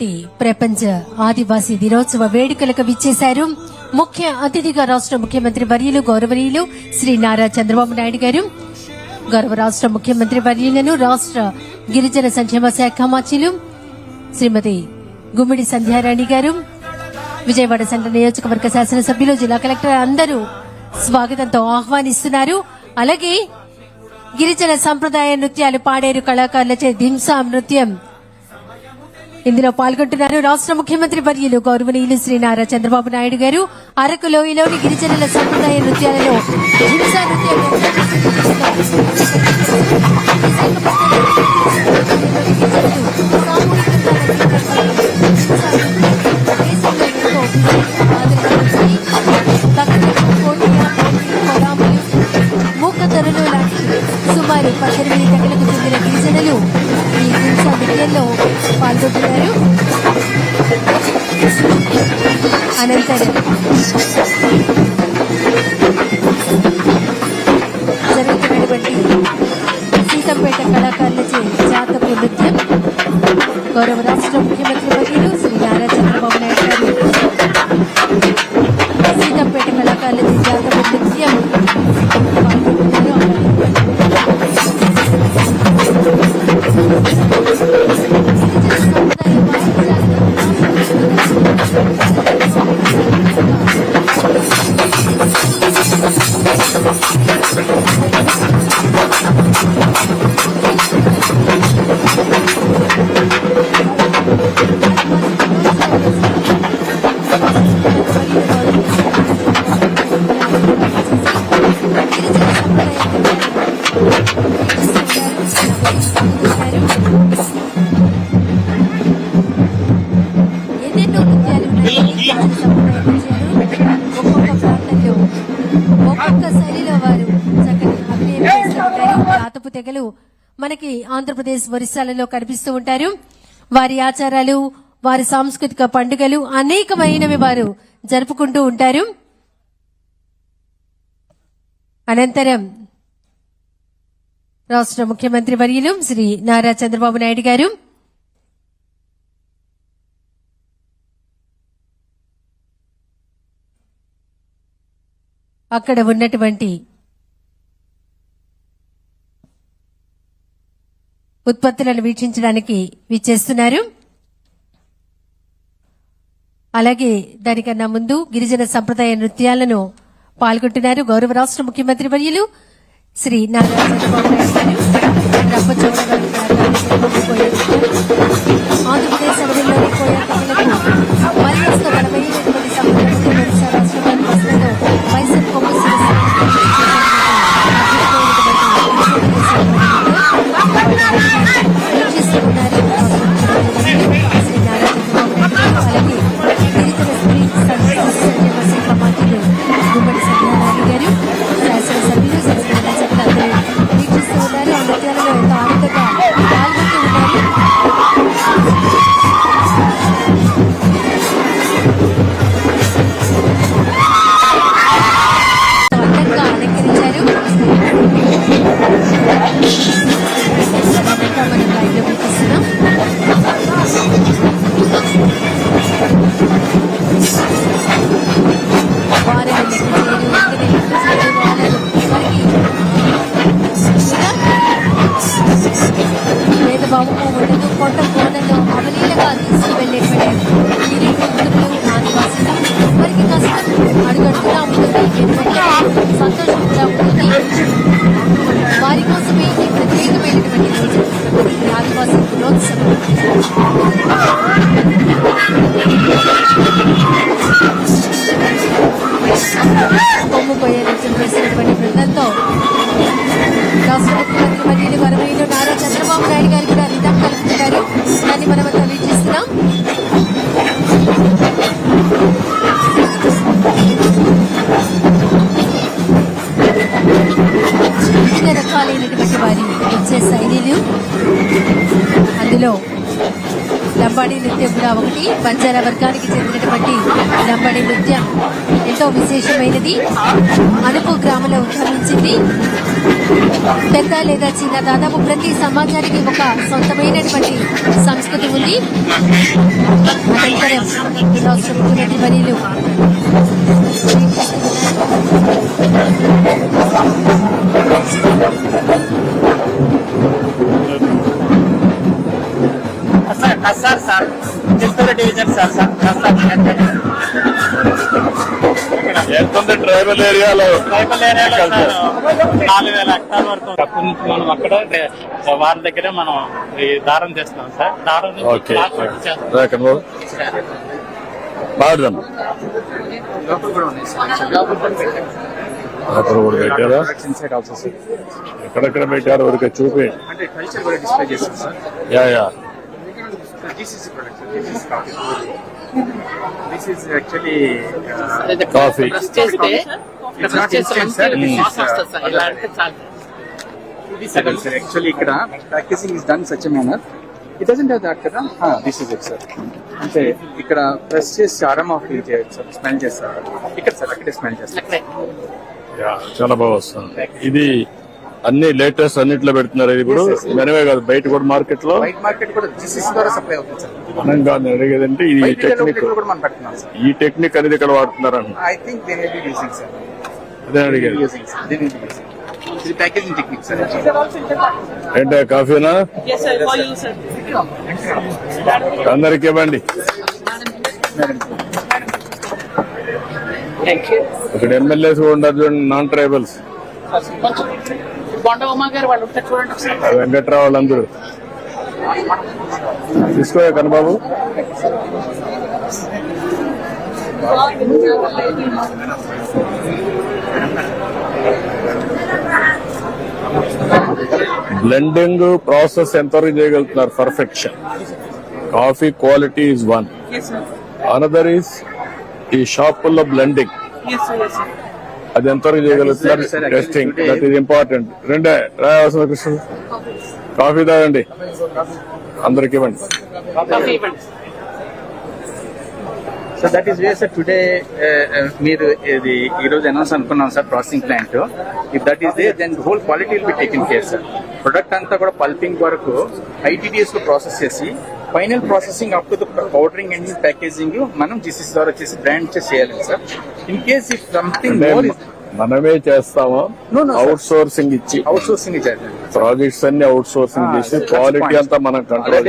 ప్రపంచ ఆదివాసీ దినోత్సవ వేడుకలకు విచ్చేశారు ముఖ్య అతిథిగా రాష్ట్ర ముఖ్యమంత్రి వర్యులు గౌరవనీయులు శ్రీ నారా చంద్రబాబు నాయుడు గారు. గౌరవ రాష్ట్ర ముఖ్యమంత్రి వర్యులను రాష్ట్ర గిరిజన సంక్షేమ శాఖ మంత్రులు శ్రీమతి గుమ్మిడి సంధ్యారాణి గారు విజయవాడ సెంట్రల్ నియోజకవర్గ శాసనసభ్యులు జిల్లా కలెక్టర్ అందరూ స్వాగతంతో ఆహ్వానిస్తున్నారు. అలాగే గిరిజన సంప్రదాయ నృత్యాలు పాడేరు కళాకారులచే దింసా నృత్యం ఇందులో పాల్గొంటున్నారు రాష్ట్ర ముఖ్యమంత్రి వర్యులు గౌరవనీయులు శ్రీ నారా చంద్రబాబు నాయుడు గారు అరకు లోయలోని గిరిజనుల సంప్రదాయ నృత్యాలలో హింసా లాంటి సుమారు పద్దెనిమిది గంటలకు చెందిన గిరిజనులు ఈ పాల్గొంటున్నారు. అనంతరం జరుగుతున్నటువంటి సీతంపేట కళాకారులచే జాతపు నృత్యం గౌరవ రాష్ట్ర ముఖ్యమంత్రి వర్యులు శ్రీ నారా చంద్రబాబు నాయుడు గారు. ఎన్నెన్నో నృత్యాలు ఒక్కొక్క ప్రాంతంలో ఒక్కొక్క శైలిలో వారు చక్కని అభినయం చేస్తూ ఉంటారు జాతపు తెగలు మనకి ఆంధ్రప్రదేశ్ ఒరిస్సాలలో కనిపిస్తూ ఉంటారు. వారి ఆచారాలు వారి సాంస్కృతిక పండుగలు అనేకమైనవి వారు జరుపుకుంటూ ఉంటారు. అనంతరం రాష్ట్ర ముఖ్యమంత్రి వర్యులు శ్రీ నారా చంద్రబాబు నాయుడు గారు. అక్కడ ఉన్నటువంటి ఉత్పత్తులను వీక్షించడానికి విచ్చేస్తున్నారు. అలాగే దానికన్నా ముందు గిరిజన సంప్రదాయ నృత్యాలను పాల్గొంటున్నారు గౌరవ రాష్ట్ర ముఖ్యమంత్రి వర్యులు. శ్రీ నారా చంద్రబాబు నాయుడు గారు ఆంధ్రప్రదేశ్ అడవుల్లోని రకాలైనటువంటి వారి వచ్చే శైలిలు. అందులో లంబాడీ నృత్యం కూడా ఒకటి బంజారా వర్గానికి చెందినటువంటి లంబాడీ నృత్యం ఎంతో విశేషమైనది. అనుపు గ్రామంలో ఉద్భవించింది. పెద్ద లేదా చిన్న దాదాపు ప్రతి సమాజానికి ఒక సొంతమైనటువంటి సంస్కృతి ఉంది. అనంతరం రాష్ట్ర వర్యులు sir sir Chittoor division sir sir sir ఎంత ఉంది ట్రైబల్ ఏరియాలో ట్రైబల్ ఏరియాలో సార్ నాలుగు వేల హెక్టార్ వరకు అక్కడి నుంచి మనం అక్కడ వారి దగ్గరే మనం ఈ దారం చేస్తున్నాం సార్. దారం పాడదాం. అక్కడ కూడా పెట్టారా? ఎక్కడెక్కడ పెట్టారు ఊరికే చూపి. అంటే కల్చర్ కూడా డిస్ప్లే చేస్తాం sir. Yeah yeah. GCC product this is coffee this is actually coffee press చేస్తే It's not ప్రెస్ చేస్తే instant, మంచి sir. This is, వాసన వస్తుంది సార్ uh, ఇలా అంటే చాలు సెకండ్ సార్ యాక్చువల్లీ ఇక్కడ packaging is done such manner it doesn't have that కదా? దిస్ ఇస్ ఇట్ సార్ అంటే ఇక్కడ ప్రెస్ చేసి అరమా ఫీల్ చేయొచ్చు సార్ స్మెల్ చేస్తారు. ఇక్కడ సార్ అక్కడే స్మెల్ చేస్తారు. అక్కడే. చాలా బాగా వస్తుంది. ఇది అన్ని లేటెస్ట్ అన్నిట్లో పెడుతున్నారు. ఇప్పుడు. మనమే కాదు బయట కూడా మార్కెట్లో వైట్ మార్కెట్ కూడా జీసీసీ ద్వారా సప్లై అవుతుంది సార్. మనం కాదు అడిగేదంటే ఈ టెక్నిక్ కూడా మనం పెడుతున్నాం సార్. ఈ టెక్నిక్ అనేది ఇక్కడ వాడుతున్నారని. I think they may be using sir అదే అడిగేది ఏంటో కాఫీనా? Yes, sir. For you, sir. అందరికి ఇవ్వండి. ఇక్కడ ఎమ్మెల్యేస్ కూడా ఉన్నారు చూడండి నాన్ ట్రైబల్స్ కొంచెం బొండ ఉమా గారు వాళ్ళు ఉంటారు చూడండి ఒకసారి. వెంకట్రావు వాళ్ళందరూ. తీసుకోయా కనబాబు బ్లెండింగ్ ప్రాసెస్ ఎంతవరకు చేయగలుగుతున్నారు? Perfection coffee quality is one. Another is ఈ షాపుల్లో బ్లెండింగ్ అది ఎంతవరకు చేయగలుగుతున్నారు టెస్టింగ్ దట్ ఈస్ ఇంపార్టెంట్ రెండే రాయవలసిన కృష్ణ కాఫీ తాగండి. అందరికి ఇవ్వండి. So that is way sir today మీరు ఇది ఈ రోజు అనౌన్స్ అనుకున్నాం sir processing plant if that is they then whole quality will be taken care sir product అంతా కూడా పల్పింగ్ వరకు ఐటీడీఎస్లో ప్రాసెస్ చేసి final processing up to the powdering and packaging మనం జీసీసీ ద్వారా వచ్చేసి బ్రాండ్ చేయాలి sir in case if something more మనమే చేస్తామా. అవుట్ సోర్సింగ్ ఇచ్చి అవుట్ సోర్సింగ్ ప్రాజెక్ట్స్ అన్ని అవుట్ సోర్సింగ్ Ah, చేసి క్వాలిటీ. అంతా మనం కంట్రోల్